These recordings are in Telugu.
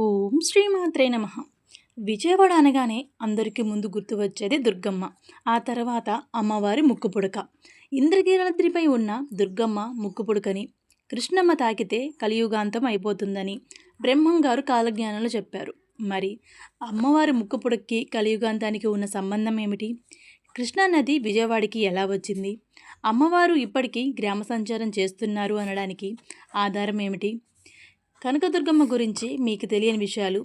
ఓం శ్రీమాత్రే నమ. విజయవాడ అనగానే అందరికీ ముందు గుర్తు వచ్చేది దుర్గమ్మ ఆ తర్వాత అమ్మవారి ముక్కుపుడక ఇంద్రకీలాద్రిపై ఉన్న దుర్గమ్మ ముక్కుపుడకని కృష్ణమ్మ తాకితే కలియుగాంతం అయిపోతుందని బ్రహ్మం గారు కాలజ్ఞానంలో చెప్పారు. మరి అమ్మవారి ముక్కుపుడక్కి కలియుగాంతానికి ఉన్న సంబంధం ఏమిటి? కృష్ణానది విజయవాడకి ఎలా వచ్చింది? అమ్మవారు ఇప్పటికీ గ్రామ సంచారం చేస్తున్నారు అనడానికి ఆధారం ఏమిటి? కనకదుర్గమ్మ గురించి మీకు తెలియని విషయాలు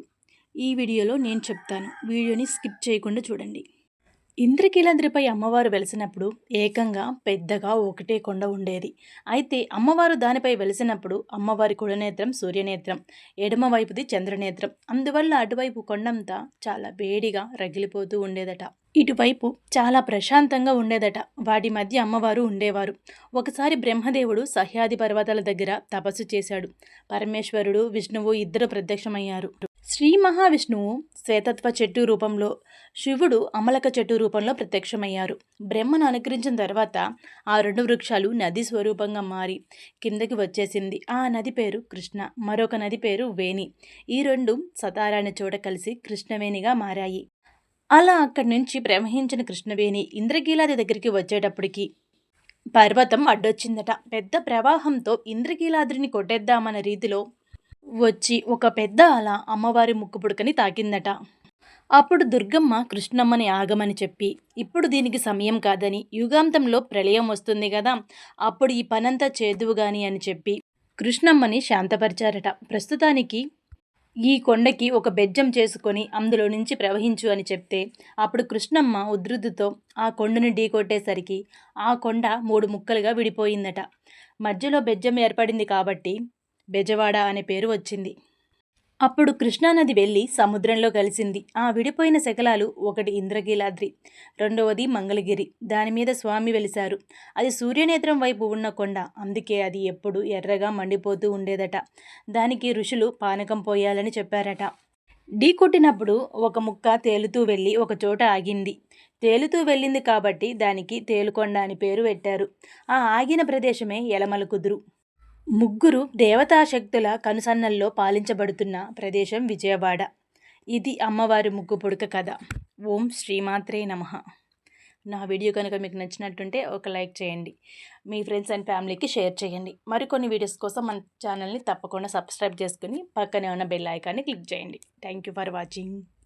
ఈ వీడియోలో నేను చెప్తాను. వీడియోని స్కిప్ చేయకుండా చూడండి. ఇంద్రకీలాద్రిపై అమ్మవారు వెలిసినప్పుడు ఏకంగా పెద్దగా ఒకటే కొండ ఉండేది. అయితే అమ్మవారు దానిపై వెలిసినప్పుడు అమ్మవారి కుడనేత్రం సూర్యనేత్రం ఎడమవైపుది చంద్రనేత్రం. అందువల్ల అటువైపు కొండంతా చాలా వేడిగా రగిలిపోతూ ఉండేదట. ఇటువైపు చాలా ప్రశాంతంగా ఉండేదట. వాటి మధ్య అమ్మవారు ఉండేవారు. ఒకసారి బ్రహ్మదేవుడు సహ్యాది పర్వతాల దగ్గర తపస్సు చేశాడు. పరమేశ్వరుడు విష్ణువు ఇద్దరు ప్రత్యక్షమయ్యారు. శ్రీ మహావిష్ణువు శ్వేతత్వ చెట్టు రూపంలో శివుడు అమలక చెట్టు రూపంలో ప్రత్యక్షమయ్యారు. బ్రహ్మను అనుకరించిన తర్వాత ఆ రెండు వృక్షాలు నది స్వరూపంగా మారి కిందకి వచ్చేసింది. ఆ నది పేరు కృష్ణ మరొక నది పేరు వేణి. ఈ రెండు సతారాని చోట కలిసి కృష్ణవేణిగా మారాయి. అలా అక్కడి నుంచి ప్రవహించిన కృష్ణవేణి ఇంద్రకీలాది దగ్గరికి వచ్చేటప్పటికి పర్వతం అడ్డొచ్చిందట. పెద్ద ప్రవాహంతో ఇంద్రకీలాద్రిని కొట్టేద్దామన్న రీతిలో వచ్చి ఒక పెద్ద అల అమ్మవారి ముక్కు పుడకని తాకిందట. అప్పుడు దుర్గమ్మ కృష్ణమ్మని ఆగమని చెప్పి ఇప్పుడు దీనికి సమయం కాదని యుగాంతంలో ప్రళయం వస్తుంది కదా అప్పుడు ఈ పనంతా చేదువుగాని అని చెప్పి కృష్ణమ్మని శాంతపరిచారట. ప్రస్తుతానికి ఈ కొండకి ఒక బెజ్జం చేసుకొని అందులో నుంచి ప్రవహించు అని చెప్తే అప్పుడు కృష్ణమ్మ ఉధృతితో ఆ కొండను ఢీకొట్టేసరికి ఆ కొండ మూడు ముక్కలుగా విడిపోయిందట. మధ్యలో బెజ్జం ఏర్పడింది కాబట్టి బెజవాడ అనే పేరు వచ్చింది. అప్పుడు కృష్ణానది వెళ్ళి సముద్రంలో కలిసింది. ఆ విడిపోయిన శకలాలు ఒకటి ఇంద్రకీలాద్రి రెండవది మంగళగిరి. దాని మీద స్వామి వెలిశారు. అది సూర్యనేత్రం వైపు ఉన్న కొండ. అందుకే అది ఎప్పుడు ఎర్రగా మండిపోతూ ఉండేదట. దానికి ఋషులు పానకం పోయాలని చెప్పారట. ఢీ కొట్టినప్పుడు ఒక ముక్క తేలుతూ వెళ్ళి ఒక చోట ఆగింది. తేలుతూ వెళ్ళింది కాబట్టి దానికి తేలుకొండ అని పేరు పెట్టారు. ఆ ఆగిన ప్రదేశమే ఎలమల కుదురు ముగ్గురు దేవతాశక్తుల కనుసన్నల్లో పాలించబడుతున్న ప్రదేశం విజయవాడ. ఇది అమ్మవారి ముగ్గు పొడుక కథ. ఓం శ్రీమాత్రే నమ. నా వీడియో కనుక మీకు నచ్చినట్టుంటే ఒక లైక్ చేయండి. మీ ఫ్రెండ్స్ అండ్ ఫ్యామిలీకి షేర్ చేయండి. మరికొన్ని వీడియోస్ కోసం మన ఛానల్ని తప్పకుండా సబ్స్క్రైబ్ చేసుకుని పక్కనే ఉన్న బెల్ ఐకాన్ని క్లిక్ చేయండి. Thank you for watching.